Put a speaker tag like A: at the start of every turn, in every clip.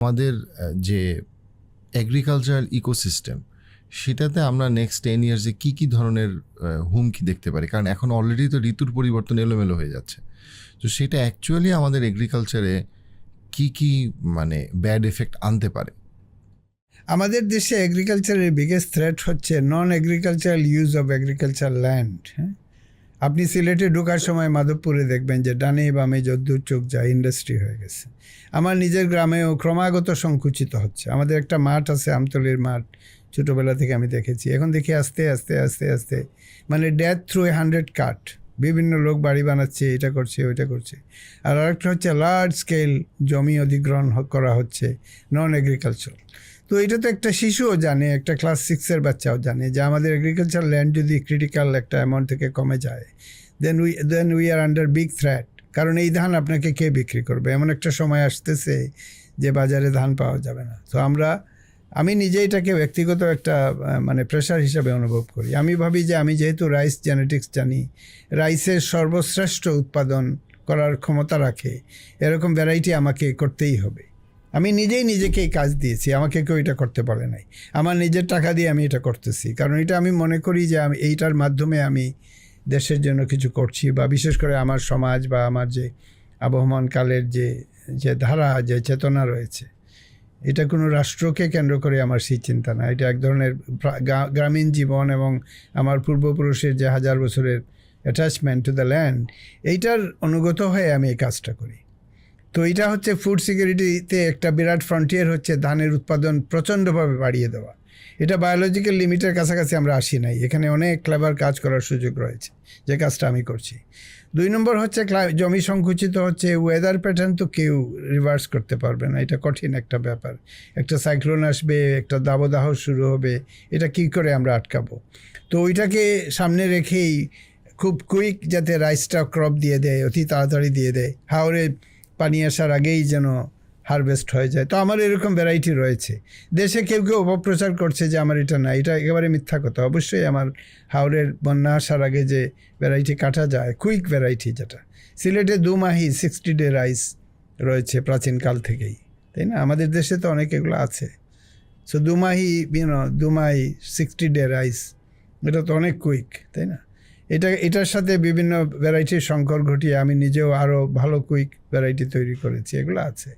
A: আমাদের যে agricultural ecosystem সেটাতে আমরা নেক্সট টেন ইয়ার্সে কী কী ধরনের হুমকি দেখতে পারি? কারণ এখন অলরেডি তো ঋতুর পরিবর্তন এলোমেলো হয়ে যাচ্ছে। তো সেটা অ্যাকচুয়ালি আমাদের এগ্রিকালচারে কি কি মানে ব্যাড এফেক্ট আনতে পারে?
B: আমাদের দেশে এগ্রিকালচারের বিগেস্ট থ্রেট হচ্ছে non agricultural use of agriculture land হ্যাঁ? আপনি সিলেটে ঢোকার সময় মাধবপুরে দেখবেন যে ডানে বামে যদ্দূর চোখ যায় ইন্ডাস্ট্রি হয়ে গেছে। আমার নিজের গ্রামেও ক্রমাগত সংকুচিত হচ্ছে। আমাদের একটা মাঠ আছে, আমতলির মাঠ। ছোটোবেলা থেকে আমি দেখেছি। এখন দেখি আস্তে আস্তে আস্তে আস্তে। মানে death through a hundred cut বিভিন্ন লোক বাড়ি বানাচ্ছে, এটা করছে, ওইটা করছে। আর আরেকটা হচ্ছে লার্জ স্কেল জমি অধিগ্রহণ করা হচ্ছে নন এগ্রিকালচার তো এটা তো একটা শিশুও জানে, একটা ক্লাস সিক্সের বাচ্চাও জানে যে আমাদের এগ্রিকালচার ল্যান্ড যদি ক্রিটিক্যাল একটা অ্যামাউন্ট থেকে কমে যায় then we then we are under big threat কারণ এই ধান আপনাকে কে বিক্রি করবে? এমন একটা সময় আসতেছে যে বাজারে ধান পাওয়া যাবে না। তো আমরা, আমি নিজে এটাকে ব্যক্তিগত একটা মানে প্রেশার হিসাবে অনুভব করি। আমি ভাবি যে আমি যেহেতু রাইস জেনেটিক্স জানি রাইসের সর্বশ্রেষ্ঠ উৎপাদন করার ক্ষমতা রাখে, এরকম ভ্যারাইটি আমাকে করতেই হবে। আমি নিজেই নিজেকে এই কাজ দিয়েছি, আমাকে কেউ এটা করতে পারে নাই। আমার নিজের টাকা দিয়ে আমি এটা করতেছি, কারণ এটা আমি মনে করি যে আমি, এইটার মাধ্যমে আমি দেশের জন্য কিছু করছি বা বিশেষ করে আমার সমাজ বা আমার যে আবহমান কালের যে যে ধারা, যে চেতনা রয়েছে, এটা কোনো রাষ্ট্রকে কেন্দ্র করে আমার সেই চিন্তা না। এটা এক ধরনের গ্রামীণ জীবন এবং আমার পূর্বপুরুষের যে হাজার বছরের অ্যাটাচমেন্ট টু দ্য ল্যান্ড এইটার অনুগত হয়ে আমি এই কাজটা করি। তো এটা হচ্ছে ফুড সিকিউরিটিতে একটা বিরাট ফ্রন্টিয়ার হচ্ছে ধানের উৎপাদন প্রচণ্ডভাবে বাড়িয়ে দেওয়া। এটা বায়োলজিক্যাল লিমিটের কাছাকাছি আমরা আসি নাই। এখানে অনেক ক্লেভার কাজ করার সুযোগ রয়েছে। যে কাজটা আমি করছি। দুই নম্বর হচ্ছে জমি সংকুচিত হচ্ছে ওয়েদার প্যাটার্ন তো কেউ রিভার্স করতে পারবে না। এটা কঠিন একটা ব্যাপার। একটা সাইক্লোন আসবে, একটা দাবদাহ শুরু হবে। এটা কি করে আমরা আটকাবো? তো ওইটাকে সামনে রেখেই খুব কুইক যাতে রাইসটা ক্রপ দিয়ে দেয়, অতি তাড়াতাড়ি দিয়ে দেয়। হাওড়ে পানি আসার আগেই যেন হারভেস্ট হয়ে যায়। তো আমার এরকম ভ্যারাইটি রয়েছে। দেশে কেউ কেউ অপপ্রচার করছে যে আমার এটা না, এটা একেবারে মিথ্যা কথা। অবশ্যই আমার হাওড়ের বন্যা আসার আগে যে ভ্যারাইটি কাটা যায় কুইক ভ্যারাইটি যেটা। সিলেটে দু মাহি সিক্সটি ডে রাইস রয়েছে প্রাচীনকাল থেকেই, তাই না? আমাদের দেশে তো অনেক এগুলো আছে। সো দুমাহি ইউনো দুমাহি সিক্সটি ডে রাইস এটা তো অনেক কুইক তাই না? এটা, এটার সাথে বিভিন্ন ভ্যারাইটির সংকর ঘটিয়ে আমি নিজেও আরও ভালো কুইক ভ্যারাইটি তৈরি করেছি, এগুলো আছে।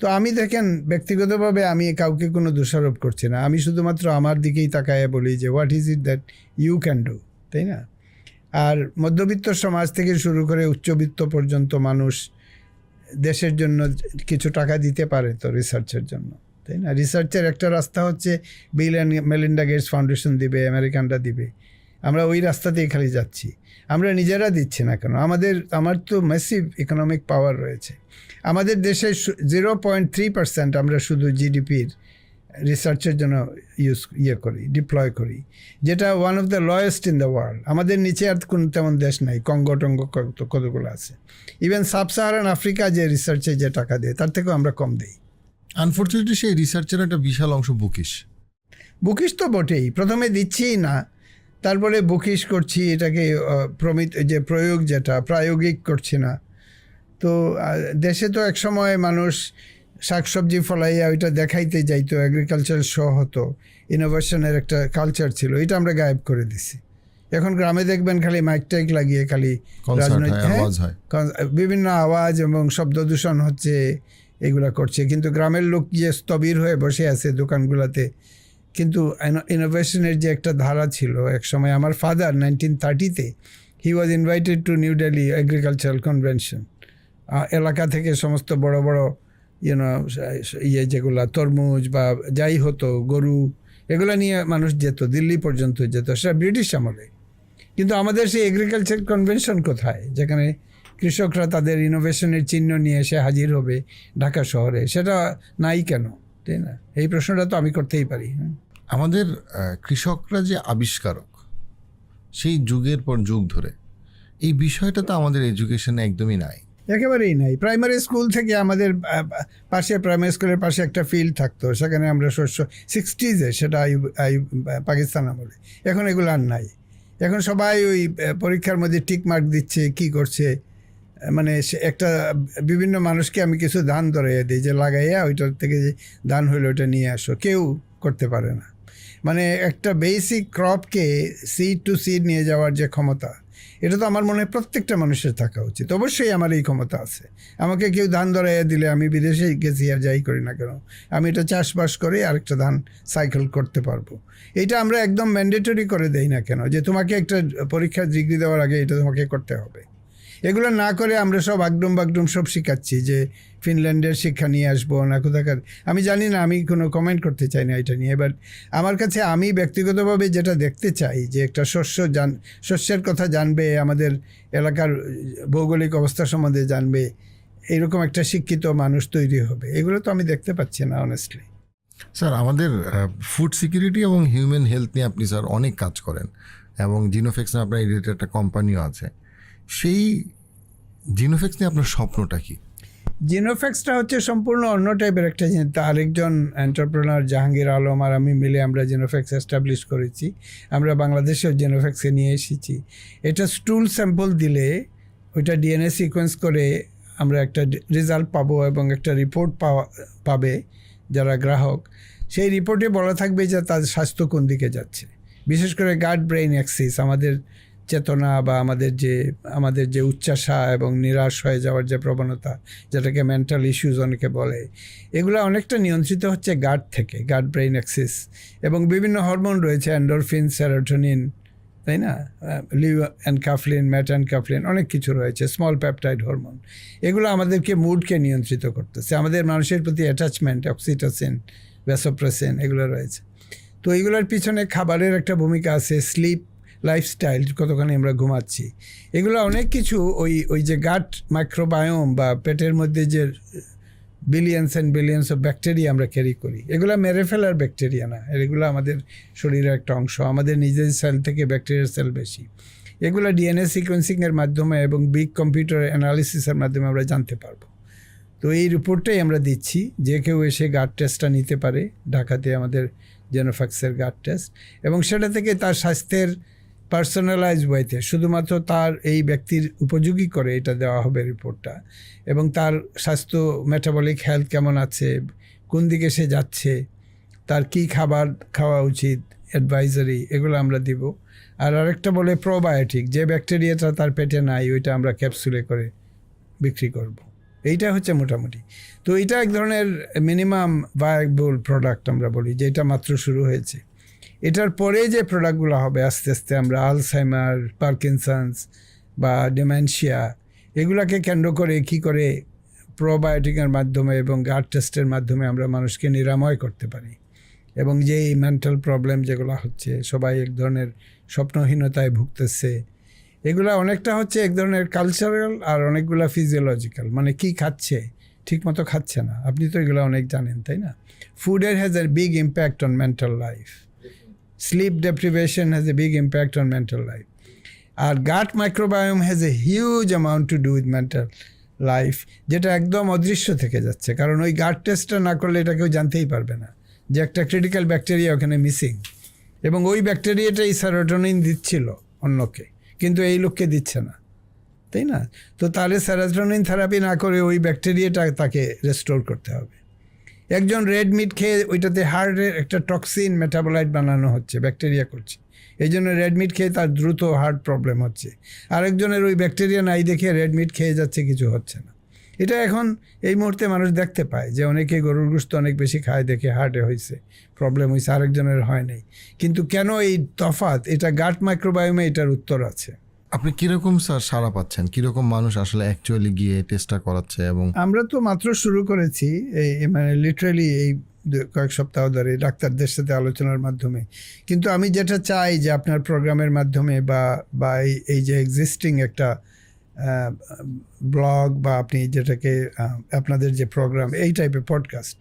B: তো আমি দেখেন, ব্যক্তিগতভাবে আমি কাউকে কোনো দোষারোপ করছি না। আমি শুধুমাত্র আমার দিকেই তাকায় বলি যে what is it that you can do তাই না? আর মধ্যবিত্ত সমাজ থেকে শুরু করে উচ্চবিত্ত পর্যন্ত মানুষ দেশের জন্য কিছু টাকা দিতে পারে তো রিসার্চের জন্য, তাই না? রিসার্চের একটা রাস্তা হচ্ছে, Bill and Melinda Gates Foundation দিবে, আমেরিকানরা দিবে। আমরা ওই রাস্তা রাস্তাতেই খালি যাচ্ছি। আমরা নিজেরা দিচ্ছি না কেন? আমাদের আমার তো ম্যাসিভ ইকোনমিক পাওয়ার রয়েছে। আমাদের দেশে জিরো পয়েন্ট থ্রি পার্সেন্ট আমরা শুধু জিডিপির রিসার্চের জন্য ইউজ ইয়ে করি ডিপ্লয় করি। যেটা one of the lowest in the world আমাদের নিচে আর কোনো তেমন দেশ নাই কঙ্গো টঙ্গ কত কতগুলো আছে। ইভেন সাব সাহারান আফ্রিকা যে রিসার্চে যে টাকা দেয় তার থেকেও আমরা কম দিই।
A: আনফর্চুনেটলি সেই রিসার্চের একটা বিশাল অংশ বুকিশ।
B: বুকিশ তো বটেই প্রথমে দিচ্ছিই না। তারপরে বকিশ করছি এটাকে প্রমিত যে প্রয়োগ যেটা প্রায়োগিক করছি না। তো দেশে তো এক সময় মানুষ শাকসবজি ফলাইয়া ওইটা দেখাইতে যাইতো এগ্রিকালচার শো হতো ইনোভেশনের একটা কালচার ছিল এটা আমরা গায়েব করে দিছি। এখন গ্রামে দেখবেন খালি মাইক টাইক লাগিয়ে খালি রাজনৈতিক- হ্যাঁ? বিভিন্ন আওয়াজ এবং শব্দ দূষণ হচ্ছে এগুলা করছে। কিন্তু গ্রামের লোক যে স্থবির হয়ে বসে আছে দোকানগুলোতে কিন্তু ইনোভেশনের যে একটা ধারা ছিল এক সময় আমার father nineteen থার্টিতে he was invited to New Delhi agricultural convention এলাকা থেকে সমস্ত বড় বড় ইউনো ইয়ে যেগুলা তরমুজ বা যাই হতো গরু, এগুলো নিয়ে মানুষ যেত, দিল্লি পর্যন্ত যেত, সেটা ব্রিটিশ আমলে। কিন্তু আমাদের সেই এগ্রিকালচার কনভেনশন কোথায়? যেখানে কৃষকরা তাদের ইনোভেশনের চিহ্ন নিয়ে এসে হাজির হবে ঢাকা শহরে, সেটা নাই কেন? তাই না? এই প্রশ্নটা তো আমি করতেই পারি, হুম।
A: আমাদের কৃষকরা যে আবিষ্কারক, সেই যুগের পর যুগ ধরে, এই বিষয়টা তো আমাদের এডুকেশনে একদমই নাই।
B: একেবারেই নাই। প্রাইমারি স্কুল থেকে আমাদের পাশে, প্রাইমারি স্কুলের পাশে একটা ফিল্ড থাকতো, সেখানে আমরা শস্য, সিক্সটিজে সেটা আইয়ুব পাকিস্তান আমলে। এখন এগুলো আর নাই। এখন সবাই ওই পরীক্ষার মধ্যে টিক মার্ক দিচ্ছে, কি করছে মানে একটা, বিভিন্ন মানুষকে আমি কিছু ধান ধরাইয়া দিই, যে লাগাইয়া ওইটার থেকে যে ধান হইলে ওইটা নিয়ে আসো। কেউ করতে পারে না। মানে একটা বেসিক ক্রপকে সিড টু সিড নিয়ে যাওয়ার যে ক্ষমতা, এটা তো আমার মনে হয় প্রত্যেকটা মানুষের থাকা উচিত। অবশ্যই আমার এই ক্ষমতা আছে। আমাকে কেউ ধান ধরাইয়া দিলে আমি বিদেশে গেছি আর যাই করি না কেন, আমি এটা চাষবাস করে আরেকটা ধান সাইকেল করতে পারব। এটা আমরা একদম ম্যান্ডেটরি করে দেই না কেন, যে তোমাকে একটা পরীক্ষার ডিগ্রি দেওয়ার আগে এটা তোমাকে করতে হবে। এগুলো না করে আমরা সব আগডুম বাগডুম সব শিখাচ্ছি যে ফিনল্যান্ডের শিক্ষা নিয়ে আসব না কোথাকার। আমি জানি না, আমি কোনো কমেন্ট করতে চাই না এটা নিয়ে এবার আমার কাছে আমি ব্যক্তিগতভাবে যেটা দেখতে চাই যে একটা শস্য জান, শস্যের কথা জানবে, আমাদের এলাকার ভৌগোলিক অবস্থা সম্বন্ধে জানবে, এরকম একটা শিক্ষিত মানুষ তৈরি হবে। এগুলো তো আমি দেখতে পাচ্ছি না অনেস্টলি
A: স্যার, আমাদের ফুড সিকিউরিটি এবং হিউম্যান হেলথ নিয়ে আপনি, স্যার, অনেক কাজ করেন এবং জিনোফেক্স আপনার রিলেটেড একটা কোম্পানিও আছে। সেই জিনোফেক্স নিয়ে আপনার স্বপ্নটা কি?
B: জিনোফ্যাক্সটা হচ্ছে সম্পূর্ণ অন্য টাইপের একটা জিনিস আরেকজন এন্টারপ্রেনার জাহাঙ্গীর আলম আর আমি মিলে আমরা জিনোফ্যাক্স এস্টাবলিশ করেছি। আমরা বাংলাদেশেও জিনোফ্যাক্সে নিয়ে এসেছি। এটা স্টুল স্যাম্পল দিলে ওইটা ডিএনএ সিকোয়েন্স করে আমরা একটা রেজাল্ট পাবো এবং একটা রিপোর্ট পাওয়া, পাবে যারা গ্রাহক। সেই রিপোর্টে বলা থাকবে যে তাদের স্বাস্থ্য কোন দিকে যাচ্ছে। বিশেষ করে গার্ড ব্রেইন অ্যাক্সিস আমাদের চেতনা বা আমাদের যে আমাদের যে উচ্চাসা এবং নিরাশ হয়ে যাওয়ার যে প্রবণতা, যেটাকে মেন্টাল ইস্যুজ অনেকে বলে, এগুলো অনেকটা নিয়ন্ত্রিত হচ্ছে গার্ড থেকে গার্ড ব্রেইন অ্যাক্সিস এবং বিভিন্ন হরমোন রয়েছে অ্যান্ডোরফিন সেরোটোনিন তাই না? লিভ অ্যান্ড কাফলিন, ম্যাট অ্যান্ড কাফলিন, অনেক কিছু রয়েছে স্মল প্যাপটাইড হরমোন এগুলো আমাদেরকে মুডকে নিয়ন্ত্রিত করতেছে, আমাদের মানুষের প্রতি অ্যাটাচমেন্ট অক্সিটোসিন ভ্যাসোপ্রেসিন এগুলো রয়েছে। তো এগুলোর পিছনে খাবারের একটা ভূমিকা আছে স্লিপ লাইফস্টাইল কতখানি আমরা ঘুমাচ্ছি। এগুলো অনেক কিছু ওই ওই যে গাট মাইক্রোবায়োম বা পেটের মধ্যে যে billions and billions of bacteria আমরা ক্যারি করি, এগুলো মেরে ফেলার ব্যাকটেরিয়া না। এগুলো আমাদের শরীরের একটা অংশ, আমাদের নিজের সেল থেকে ব্যাকটেরিয়ার সেল বেশি। এগুলো ডিএনএ সিকোয়েন্সিংয়ের মাধ্যমে এবং বিগ কম্পিউটার অ্যানালিসিসের মাধ্যমে আমরা জানতে পারব। তো এই রিপোর্টটাই আমরা দিচ্ছি, যে কেউ এসে গার্ড টেস্টটা নিতে পারে, ঢাকাতে আমাদের জেনোফ্যাক্সের গার্ড টেস্ট এবং সেটা থেকে তার স্বাস্থ্যের পার্সোনালাইজ ওয়েতে শুধুমাত্র তার এই ব্যক্তির উপযোগী করে এটা দেওয়া হবে রিপোর্টটা এবং তার স্বাস্থ্য মেটাবলিক হেলথ কেমন আছে, কোন দিকে সে যাচ্ছে, তার কি খাবার খাওয়া উচিত অ্যাডভাইজারি এগুলো আমরা দিব। আর আরেকটা বলে প্রোবায়োটিক যে ব্যাকটেরিয়াটা তার পেটে নাই, ওইটা আমরা ক্যাপসুলে করে বিক্রি করব। এইটা হচ্ছে মোটামুটি। তো এটা এক ধরনের মিনিমাম ভায়াবল প্রোডাক্ট আমরা বলি, যেটা মাত্র শুরু হয়েছে। এটার পরে যে প্রোডাক্টগুলো হবে, আস্তে আস্তে আমরা আলসাইমার পার্কিনসন্স বা ডিমেনশিয়া এগুলাকে কেন্দ্র করে কি করে প্রোবায়োটিকের মাধ্যমে এবং গার্ড টেস্টের মাধ্যমে আমরা মানুষকে নিরাময় করতে পারি। এবং যে মেন্টাল প্রবলেম যেগুলো হচ্ছে, সবাই এক ধরনের স্বপ্নহীনতায় ভুগতেছে। এগুলো অনেকটা হচ্ছে এক ধরনের কালচারাল আর অনেকগুলো ফিজিওলজিক্যাল মানে কি খাচ্ছে ঠিক মতো খাচ্ছে না। আপনি তো এগুলো অনেক জানেন, তাই না? ফুডের has a big impact on mental life sleep deprivation has a big impact on mental life. R gut microbiome has a huge amount to do with mental life যেটা একদম অদৃশ্য থেকে যাচ্ছে। কারণ ওই গাট টেস্টটা না করলে এটা কেউ জানতেই পারবে না যে একটা ক্রিটিক্যাল ব্যাকটেরিয়া ওখানে মিসিং এবং ওই ব্যাকটেরিয়াটাই স্যারোটোনিন দিচ্ছিল অন্যকে, কিন্তু এই লোককে দিচ্ছে না। তাই না? তো তাহলে স্যারোটোনিন থেরাপি না করে ওই ব্যাকটেরিয়াটা তাকে রেস্টোর করতে হবে। একজন রেড মিট খেয়ে ওইটাতে হার্টের একটা টক্সিন মেটাবোলাইট বানানো হচ্ছে, ব্যাকটেরিয়া করছে। এই জন্য রেড মিট খেয়ে তার দ্রুত হার্ট প্রবলেম হচ্ছে। আরেকজনের ওই ব্যাকটেরিয়া নাই দেখে রেড মিট খেয়ে যাচ্ছে, কিছু হচ্ছে না। এটা এখন এই মুহূর্তে মানুষ দেখতে পায় যে অনেকে গরুর গুস্ত অনেক বেশি খায় দেখে হার্টে হয়েছে প্রবলেম হয়েছে আরেকজনের হয় নাই। কিন্তু কেন এই তফাত এটা গাট মাইক্রোবায়োমে এটার উত্তর আছে?
A: আপনি কীরকম, স্যার, সাড়া পাচ্ছেন? কীরকম মানুষ আসলে অ্যাকচুয়ালি গিয়ে টেস্টটা করাচ্ছে এবং
B: আমরা তো মাত্র শুরু করেছি এই মানে লিটারালি এই কয়েক সপ্তাহ ধরে ডাক্তারদের সাথে আলোচনার মাধ্যমে। কিন্তু আমি যেটা চাই যে আপনার প্রোগ্রামের মাধ্যমে বা বা এই যে এক্সিস্টিং একটা ব্লগ বা আপনি যেটাকে আপনাদের যে প্রোগ্রাম এই টাইপের পডকাস্ট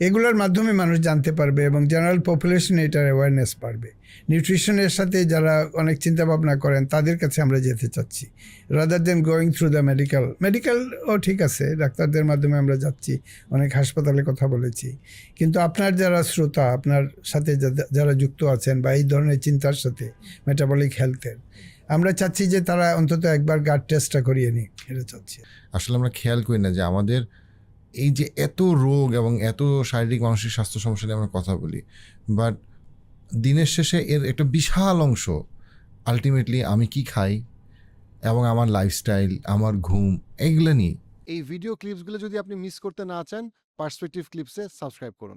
B: এগুলোর মাধ্যমে মানুষ জানতে পারবে এবং জেনারেল পপুলেশন এটার অ্যাওয়ারনেস পারবে নিউট্রিশনের সাথে যারা অনেক চিন্তা ভাবনা করেন, তাদের কাছে আমরা যেতে চাচ্ছি। Rather than going through the medical ও ঠিক আছে, ডাক্তারদের মাধ্যমে আমরা যাচ্ছি, অনেক হাসপাতালে কথা বলেছি। কিন্তু আপনার যারা শ্রোতা, আপনার সাথে যারা যুক্ত আছেন বা এই ধরনের চিন্তার সাথে মেটাবলিক হেলথের আমরা চাচ্ছি যে তারা অন্তত একবার গার্ড টেস্টটা করিয়ে নিক এটা চাচ্ছি।
A: আসলে আমরা খেয়াল করি না যে আমাদের এই যে এত রোগ এবং এত শারীরিক মানসিক স্বাস্থ্য সমস্যা নিয়ে আমরা কথা বলি বাট দিনের শেষে এর একটা বিশাল অংশ আলটিমেটলি আমি কি খাই এবং আমার লাইফস্টাইল আমার ঘুম এগুলো নিয়ে
C: এই ভিডিও ক্লিপসগুলো যদি আপনি মিস করতে না চান পার্সপেক্টিভ ক্লিপসে সাবস্ক্রাইব করুন।